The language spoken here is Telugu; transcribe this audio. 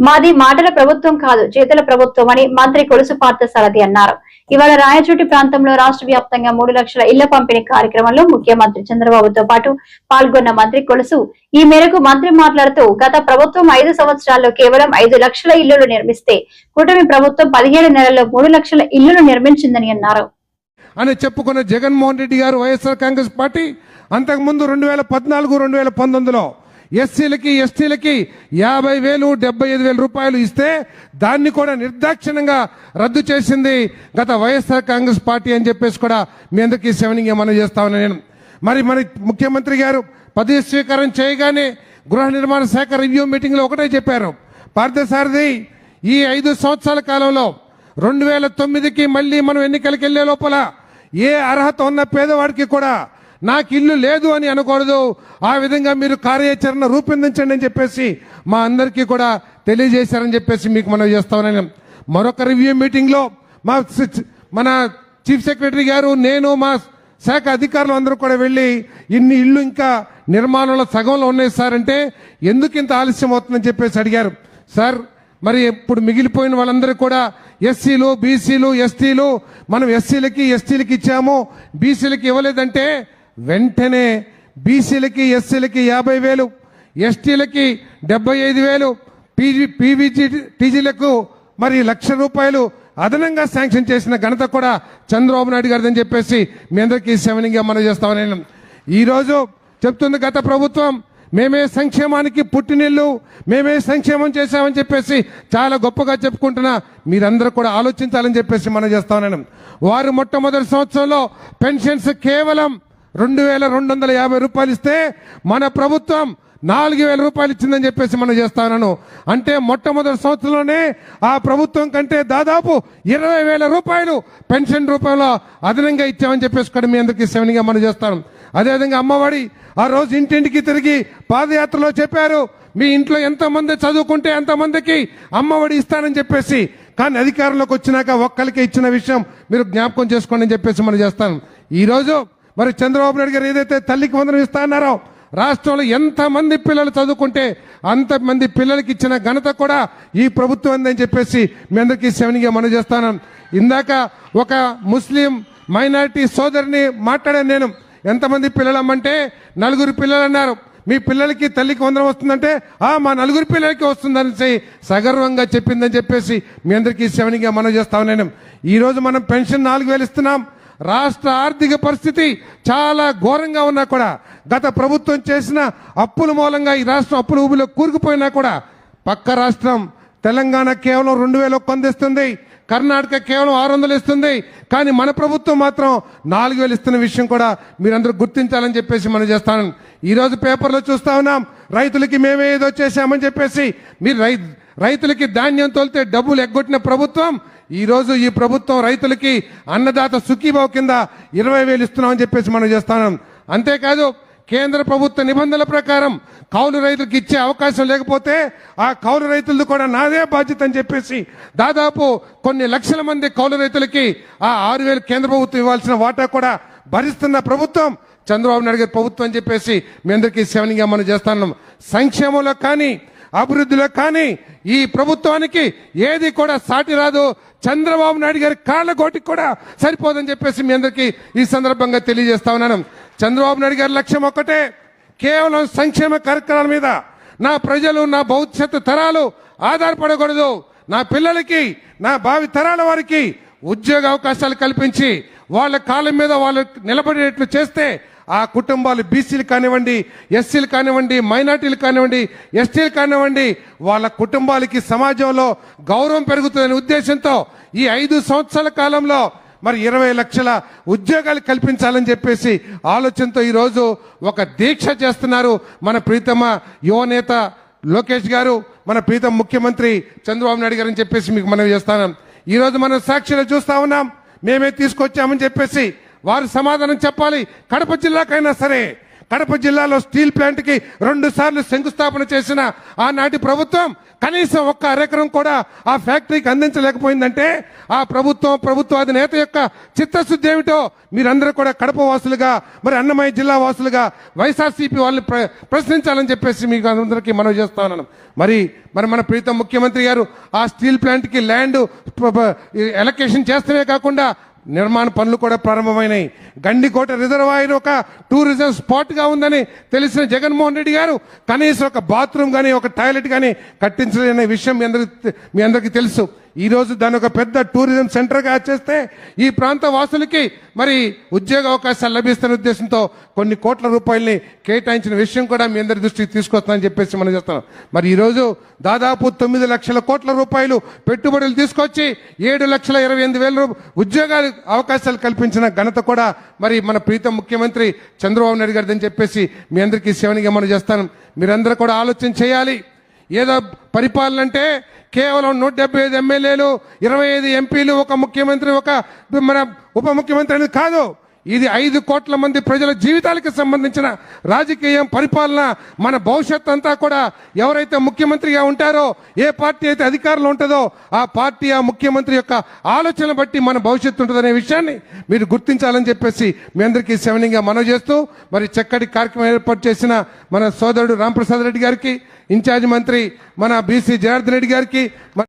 మాది మాటల ప్రభుత్వం కాదు చేతుల ప్రభుత్వం అని మంత్రి కొలుసు పార్థ సారథి అన్నారు. ఇవాళ రాయచోటి ప్రాంతంలో రాష్ట్ర వ్యాప్తంగా మూడు లక్షల ఇళ్ళ పంపిణీ కార్యక్రమంలో ముఖ్యమంత్రి చంద్రబాబుతో పాటు పాల్గొన్న మంత్రి కొలుసు. ఈ మేరకు మంత్రి మాట్లాడుతూ గత ప్రభుత్వం ఐదు సంవత్సరాల్లో కేవలం ఐదు లక్షల ఇళ్ళు నిర్మిస్తే కూటమి ప్రభుత్వం పదిహేడు నెలల్లో మూడు లక్షల ఇళ్ళను నిర్మించిందని అన్నారు. అని చెప్పుకున్న జగన్మోహన్ రెడ్డి గారు వైఎస్ఆర్ కాంగ్రెస్ పార్టీ అంతకుముందు రెండు వేల పద్నాలుగు రెండు వేల పంతొమ్మిదిలో ఎస్సీలకి ఎస్టీలకి యాభై వేలు డెబ్బై ఐదు వేల రూపాయలు ఇస్తే దాన్ని కూడా నిర్దాక్షిణ్యంగా రద్దు చేసింది గత వైఎస్ఆర్ కాంగ్రెస్ పార్టీ అని చెప్పేసి కూడా మీ అందరికీ సెవెనింగ్ మనం చేస్తామని నేను. మరి మరి ముఖ్యమంత్రి గారు పదవి స్వీకారం చేయగానే గృహ నిర్మాణ శాఖ రివ్యూ మీటింగ్లో ఒకటే చెప్పారు. పార్థసారథి ఈ ఐదు సంవత్సరాల కాలంలో రెండు వేల తొమ్మిదికి మళ్ళీ మనం ఎన్నికలకు వెళ్ళే లోపల ఏ అర్హత ఉన్న పేదవాడికి కూడా నాకు ఇల్లు లేదు అని అనకూడదు. ఆ విధంగా మీరు కార్యాచరణ రూపొందించండి అని చెప్పేసి మా అందరికీ కూడా తెలియజేశారని చెప్పేసి మీకు మనం చేస్తామని మరొక రివ్యూ మీటింగ్లో మా మన చీఫ్ సెక్రటరీ గారు నేను మా శాఖ అధికారులు అందరూ కూడా వెళ్ళి ఇన్ని ఇళ్ళు ఇంకా నిర్మాణంలో సగంలో ఉన్నాయి సార్ అంటే ఎందుకు ఇంత ఆలస్యం అవుతుందని చెప్పేసి అడిగారు. సార్ మరి ఇప్పుడు మిగిలిపోయిన వాళ్ళందరూ కూడా ఎస్సీలు బీసీలు ఎస్టీలు మనం ఎస్సీలకి ఎస్టీలకి ఇచ్చాము బీసీలకి ఇవ్వలేదంటే వెంటనే బీసీలకి ఎస్సీలకి యాభై వేలు ఎస్టీలకి డెబ్బై ఐదు వేలు పీజీ పీవీజీ టీజీలకు మరి లక్ష రూపాయలు అదనంగా శాంక్షన్ చేసిన ఘనత కూడా చంద్రబాబు నాయుడు గారిదని చెప్పేసి మీ అందరికీ సెవెనింగ్గా మనం చేస్తామని ఈరోజు చెప్తుంది గత ప్రభుత్వం మేమే సంక్షేమానికి పుట్టినిల్లు మేమే సంక్షేమం చేశామని చెప్పేసి చాలా గొప్పగా చెప్పుకుంటున్నా మీరందరూ కూడా ఆలోచించాలని చెప్పేసి మనం చేస్తామని వారు మొట్టమొదటి సంవత్సరంలో పెన్షన్స్ కేవలం రెండు వేల రెండు వందల యాభై రూపాయలు ఇస్తే మన ప్రభుత్వం నాలుగు వేల రూపాయలు ఇచ్చిందని చెప్పేసి మనం చేస్తాను అంటే మొట్టమొదటి సంవత్సరంలోనే ఆ ప్రభుత్వం కంటే దాదాపు ఇరవై వేల రూపాయలు పెన్షన్ రూపంలో అదనంగా ఇచ్చామని చెప్పేసి కూడా మీ అందరికీ సెవెన్గా మనం చేస్తాం అదేవిధంగా అమ్మఒడి ఆ రోజు ఇంటింటికి తిరిగి పాదయాత్రలో చెప్పారు మీ ఇంట్లో ఎంతమంది చదువుకుంటే ఎంతమందికి అమ్మఒడి ఇస్తానని చెప్పేసి. కానీ అధికారంలోకి వచ్చినాక ఒక్కరికి ఇచ్చిన విషయం మీరు జ్ఞాపకం చేసుకోండి అని చెప్పేసి మనం చేస్తాను. ఈరోజు మరి చంద్రబాబు నాయుడు గారు ఏదైతే తల్లికి వందనం ఇస్తా అన్నారో రాష్ట్రంలో ఎంతమంది పిల్లలు చదువుకుంటే అంతమంది పిల్లలకి ఇచ్చిన ఘనత కూడా ఈ ప్రభుత్వం అని చెప్పేసి మీ అందరికీ సెవెన్గా మనం చేస్తాను. ఇందాక ఒక ముస్లిం మైనారిటీ సోదరిని మాట్లాడాను నేను. ఎంతమంది పిల్లలమ్మంటే నలుగురు పిల్లలు అన్నారు. మీ పిల్లలకి తల్లికి వందనం వస్తుందంటే ఆ మా నలుగురు పిల్లలకి వస్తుందని సగర్వంగా చెప్పిందని చెప్పేసి మీ అందరికీ సెవెన్గా మనం చేస్తాం నేను ఈరోజు మనం పెన్షన్ నాలుగు వేలు ఇస్తున్నాం. రాష్ట్ర ఆర్థిక పరిస్థితి చాలా ఘోరంగా ఉన్నా కూడా గత ప్రభుత్వం చేసిన అప్పుల మూలంగా ఈ రాష్ట్రం అప్పుల ఊబిలో కూరుకుపోయినా కూడా పక్క రాష్ట్రం తెలంగాణ కేవలం రెండు వేలు అందిస్తుంది కర్ణాటక కేవలం ఆరు వందలు ఇస్తుంది కానీ మన ప్రభుత్వం మాత్రం నాలుగు వేలు ఇస్తున్న విషయం కూడా మీరందరూ గుర్తించాలని చెప్పేసి మనం చేస్తాను. ఈరోజు పేపర్లో చూస్తా ఉన్నాం రైతులకి మేమే ఏదో చేశామని చెప్పేసి మీరు రై రైతులకి ధాన్యం తోలితే డబ్బులు ఎగ్గొట్టిన ప్రభుత్వం ఈరోజు ఈ ప్రభుత్వం రైతులకి అన్నదాత సుఖీభావ కింద ఇరవై వేలు ఇస్తున్నామని చెప్పేసి మనం చేస్తాం అంతేకాదు కేంద్ర ప్రభుత్వ నిబంధనల ప్రకారం కౌలు రైతులకు ఇచ్చే అవకాశం లేకపోతే ఆ కౌలు రైతులది కూడా నాదే బాధ్యత అని చెప్పేసి దాదాపు కొన్ని లక్షల మంది కౌలు రైతులకి ఆ ఆరు వేలు కేంద్ర ప్రభుత్వం ఇవ్వాల్సిన వాటా కూడా భరిస్తున్న ప్రభుత్వం. చంద్రబాబు నాయుడు గారి ప్రభుత్వం అని చెప్పేసి మీ అందరికీ సెవెన్గా మనం చేస్తున్నాం సంక్షేమంలో కానీ అభివృద్ధిలో కానీ ఈ ప్రభుత్వానికి ఏది కూడా సాటి రాదు. చంద్రబాబు నాయుడు గారి కాళ్ళ కోటికి కూడా సరిపోదని చెప్పేసి మీ అందరికీ ఈ సందర్భంగా తెలియజేస్తా ఉన్నాను. చంద్రబాబు నాయుడు గారి లక్ష్యం ఒక్కటే కేవలం సంక్షేమ కార్యక్రమాల మీద. నా ప్రజలు నా భవిష్యత్తు తరాలు ఆధారపడకూడదు. నా పిల్లలకి నా భావి తరాల వారికి ఉద్యోగ అవకాశాలు కల్పించి వాళ్ళ కాళ్ళ మీద వాళ్ళు నిలబడేట్లు చేస్తే ఆ కుటుంబాలు బీసీలు కానివ్వండి ఎస్సీలు కానివ్వండి మైనార్టీలు కానివ్వండి ఎస్టీలు కానివ్వండి వాళ్ళ కుటుంబాలకి సమాజంలో గౌరవం పెరుగుతుందనే ఉద్దేశంతో ఈ ఐదు సంవత్సరాల కాలంలో మరి ఇరవై లక్షల ఉద్యోగాలు కల్పించాలని చెప్పేసి ఆలోచనతో ఈరోజు ఒక దీక్ష చేస్తున్నారు మన ప్రీతమ యువనేత లోకేష్ గారు మన ప్రీతం ముఖ్యమంత్రి చంద్రబాబు నాయుడు గారు అని చెప్పేసి మీకు మనం చేస్తాను. ఈరోజు మనం సాక్షిలో చూస్తా ఉన్నాం మేమే తీసుకొచ్చామని చెప్పేసి వారు సమాధానం చెప్పాలి. కడప జిల్లాకైనా సరే కడప జిల్లాలో స్టీల్ ప్లాంట్కి రెండు సార్లు శంకుస్థాపన చేసిన ఆనాటి ప్రభుత్వం కనీసం ఒక్క అరెకరం కూడా ఆ ఫ్యాక్టరీకి అందించలేకపోయిందంటే ఆ ప్రభుత్వం ప్రభుత్వ అధినేత యొక్క చిత్తశుద్ధి ఏమిటో మీరందరూ కూడా కడప వాసులుగా మరి అన్నమయ్య జిల్లా వాసులుగా వైఎస్ఆర్సీపీ వాళ్ళని ప్ర- ప్రశ్నించాలని చెప్పేసి మీకు అందరికీ మనవి చేస్తా ఉన్నాను. మరి మరి మన ప్రీతం ముఖ్యమంత్రి గారు ఆ స్టీల్ ప్లాంట్కి ల్యాండ్ ఎలకేషన్ చేస్తమే కాకుండా నిర్మాణ పనులు కూడా ప్రారంభమైనాయి. గండికోట రిజర్వాయర్ ఒక టూరిజం స్పాట్గా ఉందని తెలిసిన జగన్మోహన్ రెడ్డి గారు కనీసం ఒక బాత్రూమ్ కానీ ఒక టాయిలెట్ కానీ కట్టించలేని విషయం మీ అందరికి మీ అందరికీ తెలుసు. ఈరోజు దాని ఒక పెద్ద టూరిజం సెంటర్గా చేస్తే ఈ ప్రాంత వాసులకి మరి ఉద్యోగ అవకాశాలు లభిస్తున్న ఉద్దేశంతో కొన్ని కోట్ల రూపాయల్ని కేటాయించిన విషయం కూడా మీ అందరి దృష్టికి తీసుకొస్తానని చెప్పేసి మనం చేస్తాం మరి ఈరోజు దాదాపు తొమ్మిది లక్షల కోట్ల రూపాయలు పెట్టుబడులు తీసుకొచ్చి ఏడు లక్షల ఇరవై ఎనిమిది వేల ఉద్యోగాలు అవకాశాలు కల్పించిన ఘనత కూడా మరి మన ప్రీతం ముఖ్యమంత్రి చంద్రబాబు నాయుడు గారిదని చెప్పేసి మీ అందరికీ సేవనిగా మనం చేస్తాను. మీరందరూ కూడా ఆలోచన చేయాలి. ఏదో పరిపాలన అంటే కేవలం నూట డెబ్బై ఐదు ఎమ్మెల్యేలు ఇరవై ఐదు ఎంపీలు ఒక ముఖ్యమంత్రి ఒక మన ఉప ముఖ్యమంత్రి అనేది కాదు. ఇది ఐదు కోట్ల మంది ప్రజల జీవితాలకు సంబంధించిన రాజకీయం పరిపాలన మన భవిష్యత్ అంతా కూడా ఎవరైతే ముఖ్యమంత్రిగా ఉంటారో ఏ పార్టీ అయితే అధికారంలో ఉంటుందో ఆ పార్టీ ఆ ముఖ్యమంత్రి యొక్క ఆలోచన బట్టి మన భవిష్యత్తు ఉంటుందనే విషయాన్ని మీరు గుర్తించాలని చెప్పేసి మీ అందరికీ సెవెనింగ్గా మనవి చేస్తూ మరి చక్కటి కార్యక్రమం ఏర్పాటు చేసిన మన సోదరుడు రాంప్రసాద్ రెడ్డి గారికి ఇన్ఛార్జ్ మంత్రి మన బీసీ జనార్దన్ రెడ్డి గారికి